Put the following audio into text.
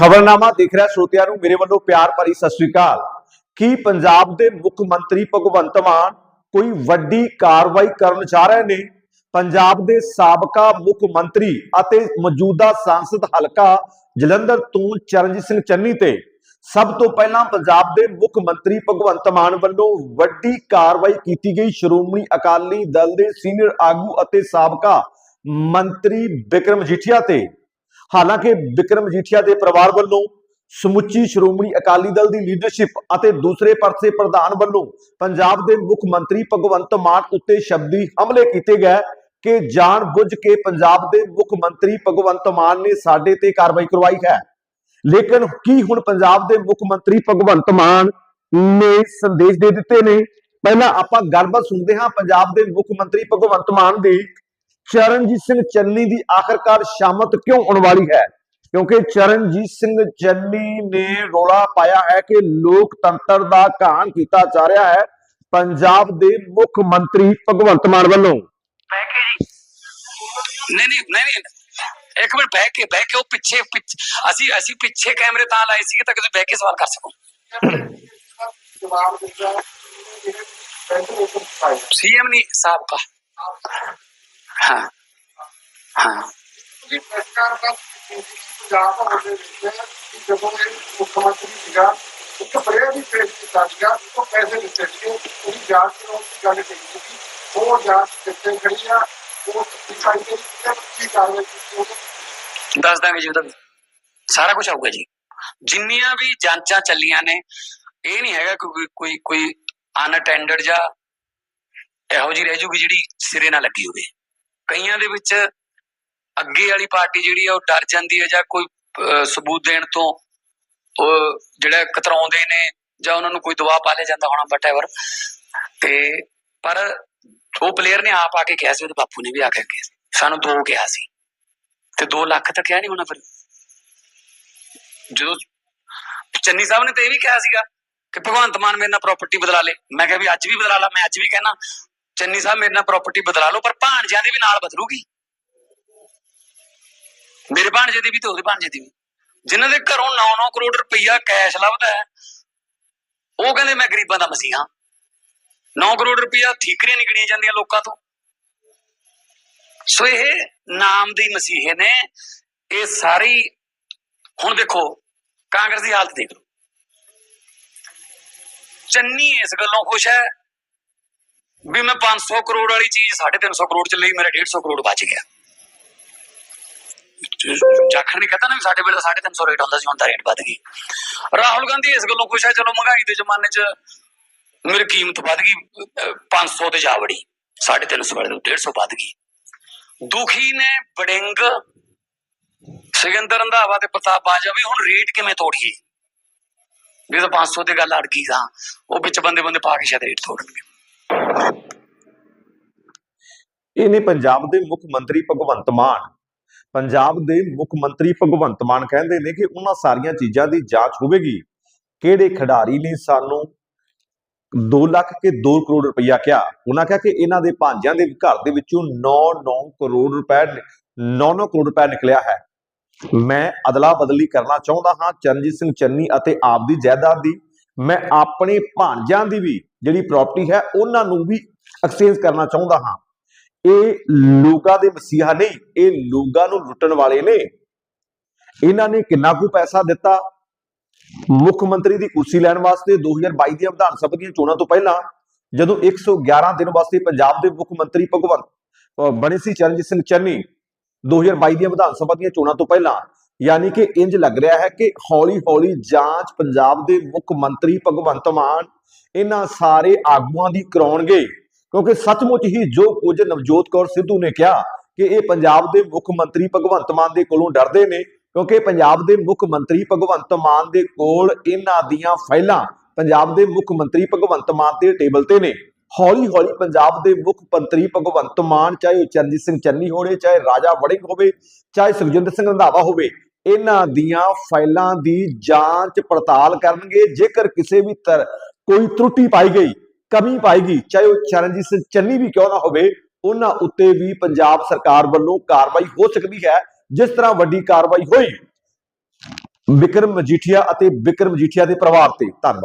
ਖਬਰਨਾਮਾ ਦੇਖ ਰਿਹਾ ਸਰੋਤਿਆਂ ਨੂੰ। ਮੇਰੇ ਵੱਲੋਂ ਪਿਆਰ ਭਰੀ ਸਤਿ ਸ੍ਰੀ ਅਕਾਲ। ਕੀ ਪੰਜਾਬ ਦੇ ਮੁੱਖ ਮੰਤਰੀ ਭਗਵੰਤ ਮਾਨ ਕੋਈ ਵੱਡੀ ਕਾਰਵਾਈ ਕਰਨ ਜਾ ਰਹੇ ਨੇ? ਪੰਜਾਬ ਦੇ ਸਾਬਕਾ ਮੁੱਖ ਮੰਤਰੀ ਅਤੇ ਮੌਜੂਦਾ ਸੰਸਦ ਹਲਕਾ ਜਲੰਧਰ ਤੋਂ ਚਰਨਜੀਤ ਸਿੰਘ ਚੰਨੀ ਤੇ। ਸਭ ਤੋਂ ਪਹਿਲਾਂ ਪੰਜਾਬ ਦੇ ਮੁੱਖ ਮੰਤਰੀ ਭਗਵੰਤ ਮਾਨ ਵੱਲੋਂ ਵੱਡੀ ਕਾਰਵਾਈ ਕੀਤੀ ਗਈ। ਸ਼੍ਰੋਮਣੀ ਅਕਾਲੀ ਦਲ ਦੇ ਸੀਨੀਅਰ ਆਗੂ ਅਤੇ ਸਾਬਕਾ ਮੰਤਰੀ ਬਿਕਰਮ ਜੀਠੀਆ ਤੇ। ਹਾਲਾਂਕਿ ਬਿਕਰਮ ਜੀਠੀਆ ਦੇ ਪਰਿਵਾਰ ਵੱਲੋਂ ਸਮੁੱਚੀ ਸ਼੍ਰੋਮਣੀ ਅਕਾਲੀ ਦਲ ਦੀ ਲੀਡਰਸ਼ਿਪ ਅਤੇ ਦੂਸਰੇ ਪਾਸੇ ਪ੍ਰਧਾਨ ਵੱਲੋਂ ਪੰਜਾਬ ਦੇ ਮੁੱਖ ਮੰਤਰੀ ਭਗਵੰਤ ਮਾਨ ਉੱਤੇ ਸ਼ਬਦੀ ਹਮਲੇ ਕੀਤੇ ਗਏ ਕਿ ਜਾਣ ਬੁੱਝ ਕੇ ਪੰਜਾਬ ਦੇ ਮੁੱਖ ਮੰਤਰੀ ਭਗਵੰਤ ਮਾਨ ਨੇ ਸਾਡੇ ਤੇ ਕਾਰਵਾਈ ਕਰਵਾਈ ਹੈ। ਲੇਕਿਨ ਕੀ ਹੁਣ ਪੰਜਾਬ ਦੇ ਮੁੱਖ ਮੰਤਰੀ ਭਗਵੰਤ ਮਾਨ ਨੇ ਸੰਦੇਸ਼ ਦੇ ਦਿੱਤੇ ਨੇ? ਪਹਿਲਾਂ ਆਪਾਂ ਗੱਲਬਾਤ ਸੁਣਦੇ ਹਾਂ ਪੰਜਾਬ ਦੇ ਮੁੱਖ ਮੰਤਰੀ ਭਗਵੰਤ ਮਾਨ ਦੀ। ਚਰਨਜੀਤ ਸਿੰਘ ਚੰਨੀ ਦੀ ਆਖਰਕਾਰ ਸ਼ਾਮਤ ਕਿਉਂ ਆਉਣ ਵਾਲੀ ਹੈ? ਕਿਉਂਕਿ ਚਰਨਜੀਤ ਸਿੰਘ ਚੰਨੀ ਨੇ ਰੋਲਾ ਪਾਇਆ ਹੈ ਕਿ ਲੋਕਤੰਤਰ ਦਾ ਘਾਣ ਕੀਤਾ ਜਾ ਰਿਹਾ ਹੈ ਪੰਜਾਬ ਦੇ ਮੁੱਖ ਮੰਤਰੀ ਭਗਵੰਤ ਮਾਨ ਵੱਲੋਂ। ਬਹਿ ਕੇ ਜੀ। ਨਹੀਂ ਨਹੀਂ ਨਹੀਂ ਨਹੀਂ। ਇੱਕ ਮਿੰਟ ਬਹਿ ਕੇ ਬਹਿ ਕੇ ਉਹ ਪਿੱਛੇ ਅਸੀਂ ਅਸੀਂ ਪਿੱਛੇ ਕੈਮਰੇ ਤਾਂ ਲਾਏ ਸੀ ਤਾਂ ਕਿ ਤੁਸੀਂ ਬਹਿ ਕੇ ਸਵਾਲ ਕਰ ਸਕੋ। ਸੀਐਮ ਨਹੀਂ ਸਾਹਿਬ का हाँ हाँ ਮੁੱਖਮੰਤਰੀ ਸੀਗਾ ਇੱਕ ਬੜਿਆ ਵੀ ਪੇਸ਼ ਕੀਤਾ ਸੀਗਾ ਉਹ ਪੈਸੇ ਦਿੱਤੇ ਸੀ ਉਹਦੀ ਜਾਂਚ ਕਰਾਉਣ ਦੀ ਗੱਲ ਕਹੀ ਸੀ ਉਹ ਜਾਂਚ ਕਿੱਥੇ ਖੜੀ ਆ ਉਹ ਦਿਖਾਈ ਦੇ ਕੀ ਕਾਰਵਾਈ ਕੀਤੀ ਉਹਨੇ ਦੱਸ ਦਾਂਗੇ ਜੀ ਉਹਦਾ ਵੀ। ਸਾਰਾ ਕੁਝ ਆਊਗਾ ਜੀ ਜਿੰਨੀਆਂ ਵੀ ਜਾਂਚਾਂ ਚੱਲੀਆਂ ਨੇ ਇਹ ਨਹੀਂ ਹੈਗਾ ਕੋਈ ਕੋਈ ਕੋਈ ਅਨਅਟੈਂਡਡ ਜਾਂ ਇਹੋ ਜਿਹੀ ਰਹਿ ਜੂਗੀ ਜਿਹੜੀ ਸਿਰੇ ਨਾ ਲੱਗੀ ਹੋਵੇ ਕਈਆਂ ਦੇ ਵਿੱਚ ਅੱਗੇ ਵਾਲੀ ਪਾਰਟੀ ਜਿਹੜੀ ਆ ਉਹ ਡਰ ਜਾਂਦੀ ਹੈ ਜਾਂ ਕੋਈ ਸਬੂਤ ਦੇਣ ਤੋਂ, ਉਹ ਜਿਹੜਾ ਕਤਰਾਉਂਦੇ ਨੇ ਜਾਂ ਉਹਨਾਂ ਨੂੰ ਕੋਈ ਦਬਾਅ ਪਾ ਲਿਆ ਜਾਂਦਾ ਹੋਣਾ ਵਟਐਵਰ ਤੇ ਪਰ ਉਹ ਪਲੇਅਰ ਨੇ ਆਪ ਆ ਕੇ ਕਿਹਾ ਸੀ, ਉਹਦੇ ਬਾਪੂ ਨੇ ਵੀ ਆ ਕੇ ਕਿਹਾ ਸਾਨੂੰ ਦੋ ਕਿਹਾ ਸੀ। ਤੇ 2 ਲੱਖ ਤਾਂ ਕਿਹਾ ਨਹੀਂ ਹੋਣਾ ਫਿਰ ਜਦੋਂ ਚੰਨੀ ਸਾਹਿਬ ਨੇ ਤੇ ਇਹ ਵੀ ਕਿਹਾ ਸੀਗਾ ਕਿ ਭਗਵੰਤ ਮਾਨ ਮੇਰੇ ਨਾਲ ਪ੍ਰਾਪਰਟੀ ਬਦਲਾ ਲੇ। ਮੈਂ ਕਿਹਾ ਵੀ ਅੱਜ ਵੀ ਬਦਲਾ ਲਾ, ਮੈਂ ਅੱਜ ਵੀ ਕਹਿਣਾ। ਚੰਨੀ ਸਾਹਿਬ ਮੇਰੇ ਨਾਲ ਪ੍ਰਾਪਰਟੀ ਬਦਲਾ ਲਓ, ਪਰ ਭਾਣਜਿਆਂ ਦੀ ਵੀ ਨਾਲ ਬਦਲੂਗੀ। ਮੇਰੇ ਭਾਣਜੇ ਦੀ ਵੀ ਤੇ ਉਹਦੇ ਭਾਣਜੇ ਦੀ ਵੀ। ਜਿਨ੍ਹਾਂ ਦੇ ਘਰੋਂ 9-9 ਕਰੋੜ ਰੁਪਈਆ ਕੈਸ਼ ਲੱਭਦਾ ਹੈ, ਉਹ ਕਹਿੰਦੇ ਮੈਂ ਗਰੀਬਾਂ ਦਾ ਮਸੀਹਾ 9 ਕਰੋੜ ਰੁਪਈਆ ਠੀਕਰੀਆਂ ਨਿਕਲੀਆਂ ਜਾਂਦੀਆਂ ਲੋਕਾਂ ਤੋਂ। ਸੋ ਇਹ ਨਾਮ ਦੇ ਮਸੀਹੇ ਨੇ। ਇਹ ਸਾਰੀ, ਹੁਣ ਦੇਖੋ, ਕਾਂਗਰਸ ਦੀ ਹਾਲਤ ਦੇਖ ਲਓ। ਚੰਨੀ ਇਸ ਗੱਲੋਂ ਖੁਸ਼ ਹੈ ਵੀ ਮੈਂ 500 ਕਰੋੜ ਵਾਲੀ ਚੀਜ਼ 350 ਕਰੋੜ ਚ ਲਈ, ਮੇਰਾ 150 ਕਰੋੜ ਬਚ ਗਿਆ। ਜਾਖੜ ਨੇ ਕਹਤਾ ਨਾ ਵੀ ਸਾਡੇ ਵੇਲੇ ਤਾਂ 350 ਰੇਟ ਹੁੰਦਾ ਸੀ, ਹੁਣ ਤਾਂ ਰੇਟ ਵੱਧ ਗਈ। ਰਾਹੁਲ ਗਾਂਧੀ ਇਸ ਗੱਲੋਂ ਖੁਸ਼ ਹੈ, ਚਲੋ ਮਹਿੰਗਾਈ ਦੇ ਜ਼ਮਾਨੇ 'ਚ ਮੇਰੀ ਕੀਮਤ ਵੱਧ ਗਈ, ਅਹ 500 ਤੇ ਜਾ ਵੜੀ 350 ਵਾਲੇ ਤੋਂ 150 ਵੱਧ ਗਈ। ਦੁਖੀ ਨੇ ਬੜਿੰਗ ਸਿਕੰਦਰ ਰੰਧਾਵਾ ਤੇ ਪ੍ਰਤਾਪ ਬਾਜਵਾ ਵੀ ਹੁਣ ਰੇਟ ਕਿਵੇਂ ਤੋੜੀਏ? ਵੀ ਤਾਂ 500 ਤੇ ਗੱਲ ਅੜ ਗਈ ਤਾਂ, ਉਹ ਵਿੱਚ ਬੰਦੇ ਬੰਦੇ ਪਾ ਕੇ ਸ਼ਾਇਦ ਰੇਟ ਤੋੜਨਗੇ। ਇਹ ਨੇ ਪੰਜਾਬ ਦੇ ਮੁੱਖ ਮੰਤਰੀ ਭਗਵੰਤ ਮਾਨ, ਪੰਜਾਬ ਦੇ ਮੁੱਖ ਮੰਤਰੀ ਭਗਵੰਤ ਮਾਨ ਕਹਿੰਦੇ ਨੇ ਕਿ ਉਹਨਾਂ ਸਾਰੀਆਂ ਚੀਜ਼ਾਂ ਦੀ ਜਾਂਚ ਹੋਵੇਗੀ। ਕਿਹੜੇ ਖਿਡਾਰੀ ਨੇ ਸਾਨੂੰ 2 ਲੱਖ ਕੇ 2 ਕਰੋੜ ਰੁਪਈਆ ਕਿਹਾ? ਉਹਨਾਂ ਕਿਹਾ ਕਿ ਇਹਨਾਂ ਦੇ ਭਾਂਜਿਆਂ ਦੇ ਘਰ ਦੇ ਵਿੱਚੋਂ 9-9 ਕਰੋੜ ਰੁਪਏ 9-9 ਕਰੋੜ ਰੁਪਏ ਨਿਕਲਿਆ ਹੈ। ਮੈਂ ਅਦਲਾ ਬਦਲੀ ਕਰਨਾ ਚਾਹੁੰਦਾ ਹਾਂ, ਚਰਨਜੀਤ ਸਿੰਘ ਚੰਨੀ ਅਤੇ ਆਪ ਦੀ ਜਾਇਦਾਦ ਦੀ। ਮੈਂ ਆਪਣੇ ਭਾਂਜਿਆਂ ਦੀ ਵੀ ਜਿਹੜੀ ਪ੍ਰਾਪਰਟੀ ਹੈ, ਉਹਨਾਂ ਨੂੰ ਵੀ ਐਕਸਚੇਂਜ ਕਰਨਾ ਚਾਹੁੰਦਾ ਹਾਂ। ਇਹ ਲੋਕਾਂ ਦੇ ਮਸੀਹਾ ਨਹੀਂ, ਇਹ ਲੋਕਾਂ ਨੂੰ ਲੁੱਟਣ ਵਾਲੇ ਨੇ। ਇਹਨਾਂ ਨੇ ਕਿੰਨਾ ਕੁ ਪੈਸਾ ਦਿੱਤਾ? ਮੁੱਖ ਮੰਤਰੀ ਦੀ ਕੁਰਸੀ ਲੈਣ ਵਾਸਤੇ 2022 ਦੀਆਂ ਵਿਧਾਨ ਸਭਾ ਦੀਆਂ ਚੋਣਾਂ ਤੋਂ ਪਹਿਲਾਂ, ਜਦੋਂ 111 ਦਿਨ ਵਾਸਤੇ ਪੰਜਾਬ ਦੇ ਮੁੱਖ ਮੰਤਰੀ ਭਗਵੰਤ ਬਣੇ ਸੀ ਚਰਨਜੀਤ ਸਿੰਘ ਚੰਨੀ 2022 ਦੀਆਂ ਵਿਧਾਨ ਸਭਾ ਦੀਆਂ ਚੋਣਾਂ ਤੋਂ ਪਹਿਲਾਂ ਯਾਨੀ ਕਿ ਇੰਜ ਲੱਗ ਰਿਹਾ ਹੈ ਕਿ ਹੌਲੀ ਹੌਲੀ ਜਾਂਚ ਪੰਜਾਬ ਦੇ ਮੁੱਖ ਮੰਤਰੀ ਭਗਵੰਤ ਮਾਨ ਇਹਨਾਂ ਸਾਰੇ ਆਗੂਆਂ ਦੀ ਕਰਾਉਣਗੇ। ਕਿਉਂਕਿ ਸੱਚਮੁੱਚ ਹੀ ਜੋ ਕੁਝ ਨਵਜੋਤ ਕੌਰ ਸਿੱਧੂ ਨੇ ਕਿਹਾ ਕਿ ਇਹ ਪੰਜਾਬ ਦੇ ਮੁੱਖ ਮੰਤਰੀ ਭਗਵੰਤ ਮਾਨ ਦੇ ਕੋਲੋਂ ਡਰਦੇ ਨੇ, ਕਿਉਂਕਿ ਪੰਜਾਬ ਦੇ ਮੁੱਖ ਮੰਤਰੀ ਭਗਵੰਤ ਮਾਨ ਦੇ ਕੋਲ ਇਹਨਾਂ ਦੀਆਂ ਫਾਈਲਾਂ ਪੰਜਾਬ ਦੇ ਮੁੱਖ ਮੰਤਰੀ ਭਗਵੰਤ ਮਾਨ ਦੇ ਟੇਬਲ ਤੇ ਨੇ। ਹੌਲੀ ਹੌਲੀ ਪੰਜਾਬ ਦੇ ਮੁੱਖ ਮੰਤਰੀ ਭਗਵੰਤ ਮਾਨ, ਚਾਹੇ ਉਹ ਚਰਨਜੀਤ ਸਿੰਘ ਚੰਨੀ ਹੋਵੇ, ਚਾਹੇ ਰਾਜਾ ਵੜਿੰਗ ਹੋਵੇ, ਚਾਹੇ ਸੁਖਜਿੰਦਰ ਸਿੰਘ ਰੰਧਾਵਾ ਹੋਵੇ ਇਹਨਾਂ ਦੀਆਂ ਫਾਈਲਾਂ ਦੀ ਜਾਂਚ ਪੜਤਾਲ ਕਰਨਗੇ। ਜੇਕਰ ਕਿਸੇ ਵੀ ਤਰ, ਕੋਈ ਤਰੁੱਟੀ ਪਾਈ ਗਈ, ਕਮੀ ਪਾਈ ਗਈ, ਚਾਹੇ ਉਹ ਚਰਨਜੀਤ ਸਿੰਘ ਚੰਨੀ ਵੀ ਕਿਉਂ ਨਾ ਹੋਵੇ, ਉਹਨਾਂ ਉੱਤੇ ਵੀ ਪੰਜਾਬ ਸਰਕਾਰ ਵੱਲੋਂ ਕਾਰਵਾਈ ਹੋ ਸਕਦੀ ਹੈ, ਜਿਸ ਤਰ੍ਹਾਂ ਵੱਡੀ ਕਾਰਵਾਈ ਹੋਈ। ਵਿਕਰਮ ਮਜੀਠੀਆ ਅਤੇ ਵਿਕਰਮ ਮਜੀਠੀਆ ਦੇ ਪਰਿਵਾਰ ਤੇ ਧੰਨਵਾਦ।